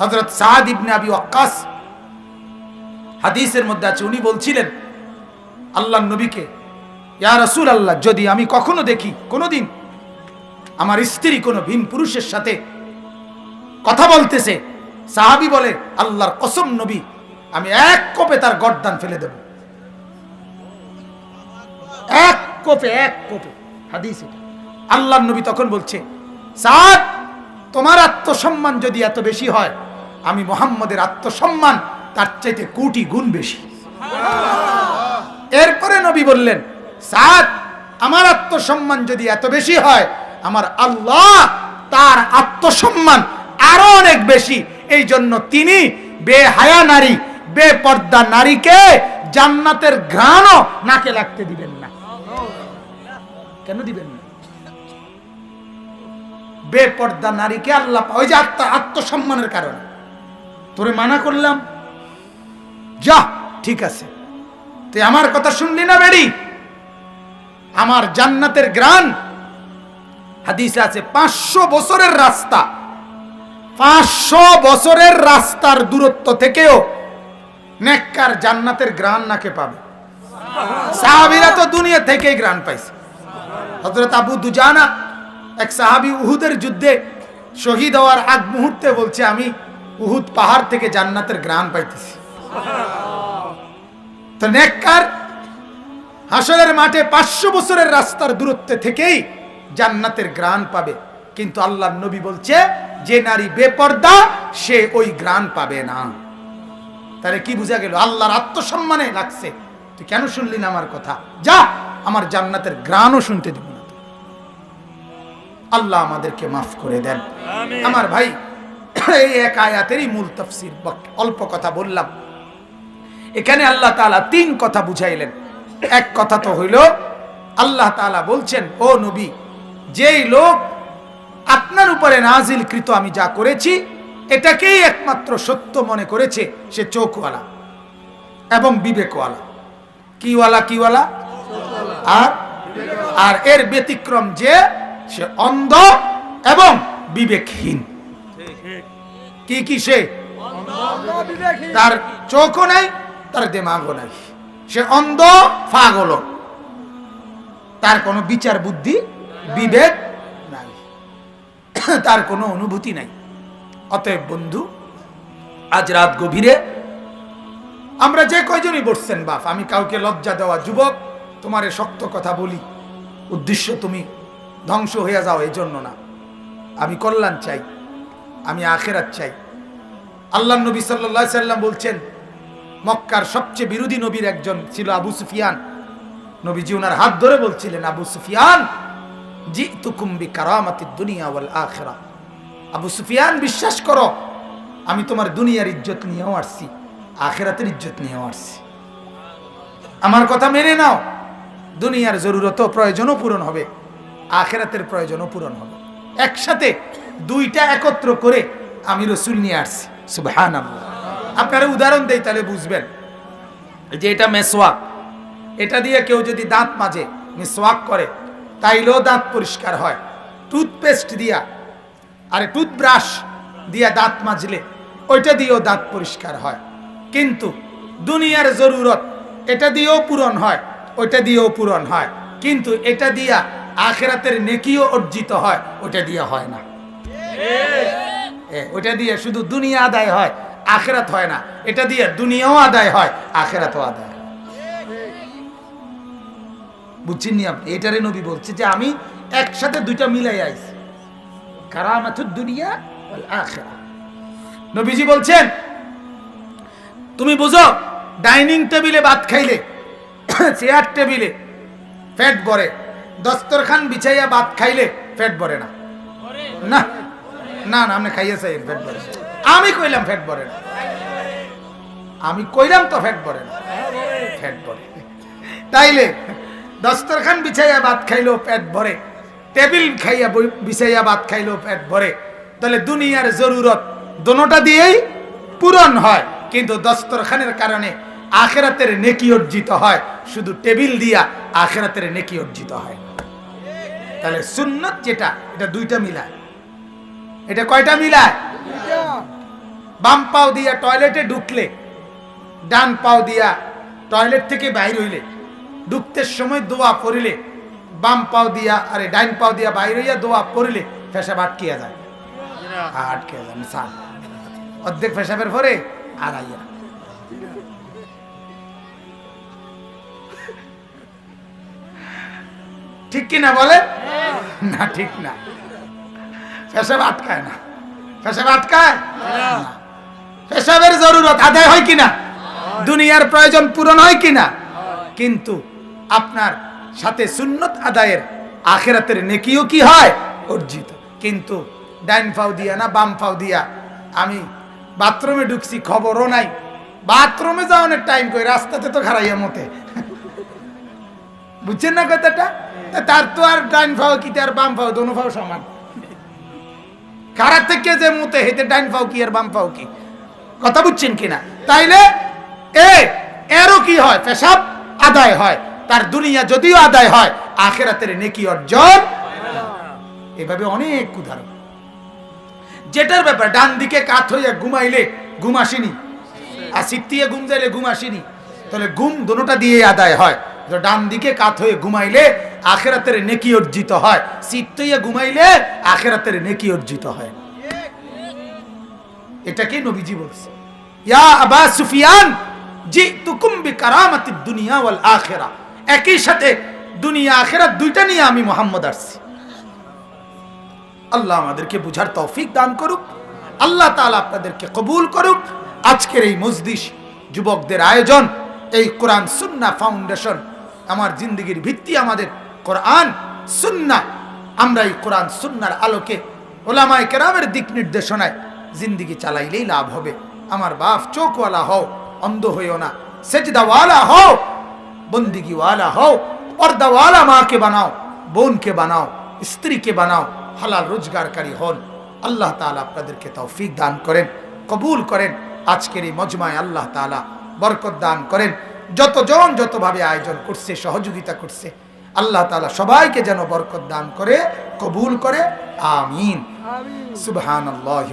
হজরত সাদ ইবনে আবি ওয়াক্কাস হাদিসের মধ্যে আছে, উনি বলছিলেন আল্লাহ নবীকে, ইয়া রাসূল আল্লাহ যদি আমি কখনো দেখি, কোনোদিন আমার স্ত্রী কোনো ভিন পুরুষের সাথে কথা বলতেছে, সাহাবি বলে, আল্লাহর কসম নবী, আমি এক কোপে তার গর্দান ফেলে দেব। এক কোপে এক কোপে, হাদিস আল্লাহ নবী তখন বলছে, সাদ তোমার আত্মসম্মান যদি এত বেশি হয়, আমি মোহাম্মদের আত্মসম্মান তার চাইতে কোটি গুণ বেশি। এরপরে নবী বললেন, সাদ, আমার আত্মসম্মান যদি এত বেশি হয়, আমার আল্লাহ তার আত্মসম্মান আরও অনেক বেশি। এই জন্য তিনি বেহায়া নারী, বেপর্দা নারীকে জান্নাতের ঘ্রাণও নাকে লাগতে দিবেন না। কেন দিবেন বেপর্দা নারীকে আল্লাহ ওই যে আত্ম আত্মসম্মানের কারণে। তোরে মানা করলাম। যা, ঠিক আছে। তুই আমার কথা শুনলি না বেড়ি? আমার জান্নাতের গ্রান হাদিসে আছে, পাঁচশো বছরের রাস্তা। পাঁচশো বছরের রাস্তার দূরত্ব থেকেও নেককার জান্নাতের গ্রান নাকে পাবে। সাহাবিরা তো দুনিয়া থেকেই গ্রান পাইছে। হজরত আবু দুজানা এক সাহাবি উহুদের যুদ্ধে শহীদ হওয়ার আগ মুহূর্তে বলছে, আমি উহুদ পাহাড় থেকে জান্নাতের গ্রান পাইতেছি। তো নেককার হাসরের মাঠে পাঁচশো বছরের রাস্তার দূরত্বে থেকেই জান্নাতের গ্রান পাবে। কিন্তু আল্লাহর নবী বলছে, যে নারী বেপর্দা, সে ওই গ্রান পাবে না। তাহলে কি বোঝা গেল? আল্লাহর আত্মসম্মানে লাগছে। তুই কেন শুনলি না আমার কথা? যা, আমার জান্নাতের গ্রানও শুনতে দিব। আল্লাহ আমাদেরকে মাফ করে দেন। আমার ভাই এই এক আয়াতেরই মূল তফসির অল্প কথা বললাম। এখানে আল্লাহ তাআলা তিন কথা বুঝাইলেন। এক কথা তো হইল আল্লাহ তাআলা বলছেন ও নবী যেই লোক আপনার উপরে নাজিলকৃত আমি যা করেছি এটাকেই একমাত্র সত্য মনে করেছে সে চোখওয়ালা এবং বিবেকওয়ালা। কিওয়ালা কিওয়ালা? আর আর এর ব্যতিক্রম যে সে অন্ধ এবং বিবেকহীন। কি কি সে? তার চোখও নাই, তার দেমাগও নাই। সে অন্ধ ফাগল তার কোনো বিচার বুদ্ধি, বিবেক নাই। তার কোনো অনুভূতি নাই। অতএব বন্ধু, আজ রাত গভীরে আমরা যে কয়জনই বসছেন, বাপ, আমি কাউকে লজ্জা দেওয়া যুবক, তোমার শক্ত কথা বলি। উদ্দেশ্য তুমি ধ্বংস হয়ে যাও, এই জন্য না। আমি কল্যাণ চাই, আমি আখেরাত চাই। আল্লাহ নবী সাল্লাহ সাল্লাম বলছেন, মক্কার সবচেয়ে বিরোধী নবীর একজন ছিল আবু সুফিয়ান। নবীজি ওনার হাত ধরে বলছিলেন, আবু সুফিয়ান জি তুকুম্বি কারামাতি দুনিয়া ওয়াল আখেরা। আবু সুফিয়ান, বিশ্বাস করো, আমি তোমার দুনিয়ার ইজ্জত নিয়েও আসছি, আখেরাতের ইজ্জত নিয়েও আসছি। আমার কথা মেনে নাও, দুনিয়ার জরুরত প্রয়োজনও পূরণ হবে। আখেরাতের প্রয়োজনও পূরণ হবে। একসাথে দুইটা একত্র করে আমি রসুল নিয়ে আসছি। সুবহান আপনারা উদাহরণ দেই তাহলে বুঝবেন। যে এটা মেসোয়াক এটা দিয়ে কেউ যদি দাঁত মাজে, মেসওয়াক করে, তাইলেও দাঁত পরিষ্কার হয়। টুথপেস্ট দিয়া, আরে টুথব্রাশ দিয়া দাঁত মাজলে, ওইটা দিয়েও দাঁত পরিষ্কার হয়। কিন্তু দুনিয়ার জরুরত, এটা দিয়েও পূরণ হয়, ওইটা দিয়েও পূরণ হয়। কিন্তু এটা দিয়া আখেরাতের নেকিও অর্জিত হয় ওটা দিয়ে হয় না। এ, ওইটা দিয়ে শুধু দুনিয়া আদায় হয় আখেরাত হয় না। এটা দিয়ে দুনিয়াও আদায় হয় আখেরাতও আদায় বুঝছেন আপনি? এটারে নবী বলছে যে আমি একসাথে দুইটা মিলাই আইছি। কারামাতুদ দুনিয়া ওয়াল নবীজি বলছেন তুমি বুঝো ডাইনিং টেবিলে ভাত খাইলে চেয়ার টেবিলে ফ্যাট ভরে দস্তরখান বিছাইয়া ভাত খাইলে ফ্যাট ভরে না। না না না, আপনি খাইয়ে চাই ফ্যাট ভরে। আমি কইলাম ফ্যাট ভরে না। আমি কইলাম তো ফ্যাট ভরে না। ফ্যাট ভরে। তাইলে দস্তরখান বিছাইয়া ভাত খাইলেও পেট ভরে, টেবিল খাইয়া বিছাইয়া ভাত খাইলেও পেট ভরে। তাহলে দুনিয়ার জরুরত দোনোটা দিয়েই পূরণ হয়, কিন্তু দস্তরখানের কারণে আখেরাতের নেকি অর্জিত হয়। শুধু টেবিল দিয়া আখেরাতের নেকি অর্জিত হয়। তাহলে সুন্নত যেটা, এটা দুইটা মিলায়। এটা কয়টা মিলায়? বাম পাও দিয়া টয়লেটে ঢুকলে, ডান পাও দিয়া টয়লেট থেকে বাইর হইলে, ঢুকতে সময় দোয়া পড়িলে, বাম পাও দিয়া, আরে ডাইন পাও দিয়া বাইর হইয়া দোয়া পড়িলে পেশাব আটকিয়া যায়। আটকে যায়, মিশাল। অর্ধেক পেশাবের পরে আর আইয়া ঠিক কি না বলে না, ঠিক না। পেশাব আটকায় না। পেশাব আটকায় পেশাবের জরুরত আদায় হয় কিনা? দুনিয়ার প্রয়োজন পূরণ হয় কিনা? কিন্তু আপনার সাথে সুন্নত আদায়ের আখেরাতের নেকিও কি হয়? অর্জিত। কিন্তু ডাইন ফাও দিয়া না, বাম ফাও দিয়া আমি বাথরুমে ঢুকছি, খবরও নাই। বাথরুমে যাওয়ানোর টাইম কই? রাস্তাতে তো খারাইয়া মতে। বুঝছেন না কথাটা? তার তো আর ডাইন ফাও কি, তার বাম ফাও, দোনো ফাও সমান। কারা থেকে যে মুতে হেতে ডাইন ফাও কি আর বাম ফাও কি? কথা বুঝছেন কিনা? তাইলে এ, এরও কি হয়? পেশাব আদায় হয়। তার দুনিয়া যদিও আদায় হয়, আখেরাতের নেকি অর্জন এভাবে অনেক উদাহরণ। যেটার ব্যাপার, ডান দিকে কাত হইয়া ঘুমাইলে ঘুম আসেনি, আর সিটিয়ে ঘুম যাইলে ঘুম আসেনি, তাহলে ঘুম দুটোটা দিয়ে আদায় হয়। তো ডান দিকে কাত হয়ে ঘুমাইলে আখেরাতের নেকি অর্জিত হয় সিটিয়ে ঘুমাইলে আখেরাতের নেকি অর্জিত হয়। এটাকে নবীজি বলছে? ইয়া আবা সুফিয়ান জি তুকুম দুনিয়া ওয়াল আখিরা। একই সাথে দুনিয়া আখিরাত দুইটা নিয়ে আমি মোহাম্মদ আসছি। আল্লাহ আমাদেরকে বুঝার তৌফিক দান করুক, আল্লাহ তাআলা আপনাদেরকে কবুল করুক। আজকের এই মজলিস যুবকদের আয়োজন, এই কোরআন সুন্না ফাউন্ডেশন আমার জিন্দগির ভিত্তি আমাদের কোরআন, সুন্না। আমরা এই কোরআন, সুন্নার আলোকে ওলামায় কেরামের দিক নির্দেশনায় জিন্দিগি চালাইলেই লাভ হবে। আমার বাপ চোখওয়ালা হও, অন্ধ হইও না। সেজদাওয়ালা হও, বন্দিগিওয়ালা হও, পর্দাওয়ালা মাকে বানাও, বোনকে বানাও, স্ত্রীকে বানাও, হালাল রোজগারকারী হন। আল্লাহ তাআলা আপনাদেরকে তৌফিক দান করেন, কবুল করেন। আজকের এই মজমায় আল্লাহ তাআলা বরকত দান করেন। যতজন যতভাবে আয়োজন করছে সহযোগিতা করছে আল্লাহ তালা সবাইকে যেন বরকত দান করে কবুল করে আমিন। সুবহানাল্লাহ